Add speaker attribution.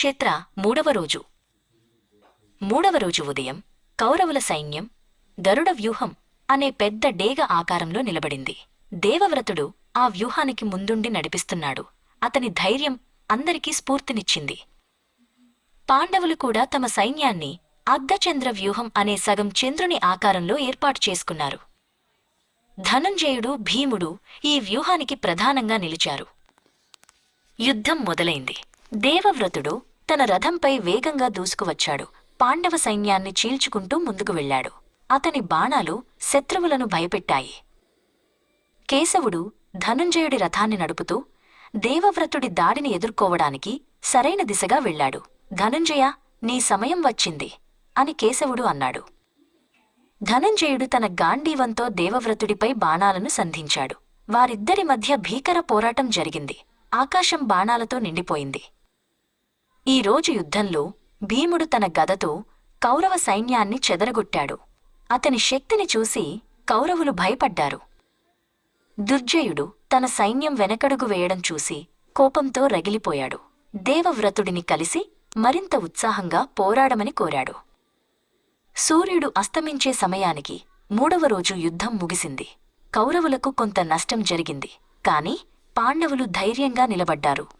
Speaker 1: కురుక్షేత్ర మూడవ రోజు. మూడవ రోజు ఉదయం కౌరవుల సైన్యం గరుడ వ్యూహం అనే పెద్ద డేగ ఆకారంలో నిలబడింది. దేవవ్రతుడు ఆ వ్యూహానికి ముందుండి నడిపిస్తున్నాడు. అతని ధైర్యం అందరికీ స్ఫూర్తినిచ్చింది. పాండవులు కూడా తమ సైన్యాన్ని అర్ధచంద్ర వ్యూహం అనే సగం చంద్రుని ఆకారంలో ఏర్పాటు చేసుకున్నారు. ధనంజయుడు భీముడు ఈ వ్యూహానికి ప్రధానంగా నిలిచారు. యుద్ధం మొదలైంది. దేవవ్రతుడు తన రథంపై వేగంగా దూసుకువచ్చాడు. పాండవ సైన్యాన్ని చీల్చుకుంటూ ముందుకు వెళ్ళాడు. అతని బాణాలు శత్రువులను భయపెట్టాయి. కేశవుడు ధనుంజయుడి రథాన్ని నడుపుతూ దేవవ్రతుడి దాడిని ఎదుర్కోవడానికి సరైన దిశగా వెళ్ళాడు. ధనుంజయ నీ సమయం వచ్చింది అని కేశవుడు అన్నాడు. ధనంజయుడు తన గాంధీవంతో దేవవ్రతుడిపై బాణాలను సంధించాడు. వారిద్దరి మధ్య భీకర పోరాటం జరిగింది. ఆకాశం బాణాలతో నిండిపోయింది. ఈ రోజు యుద్ధంలో భీముడు తన గదతో కౌరవ సైన్యాన్ని చెదరగొట్టాడు. అతని శక్తిని చూసి కౌరవులు భయపడ్డారు. దుర్జయుడు తన సైన్యం వెనకడుగు వేయడం చూసి కోపంతో రగిలిపోయాడు. దేవవ్రతుడిని కలిసి మరింత ఉత్సాహంగా పోరాడమని కోరాడు. సూర్యుడు అస్తమించే సమయానికి మూడవ రోజు యుద్ధం ముగిసింది. కౌరవులకు కొంత నష్టం జరిగింది. కాని పాండవులు ధైర్యంగా నిలబడ్డారు.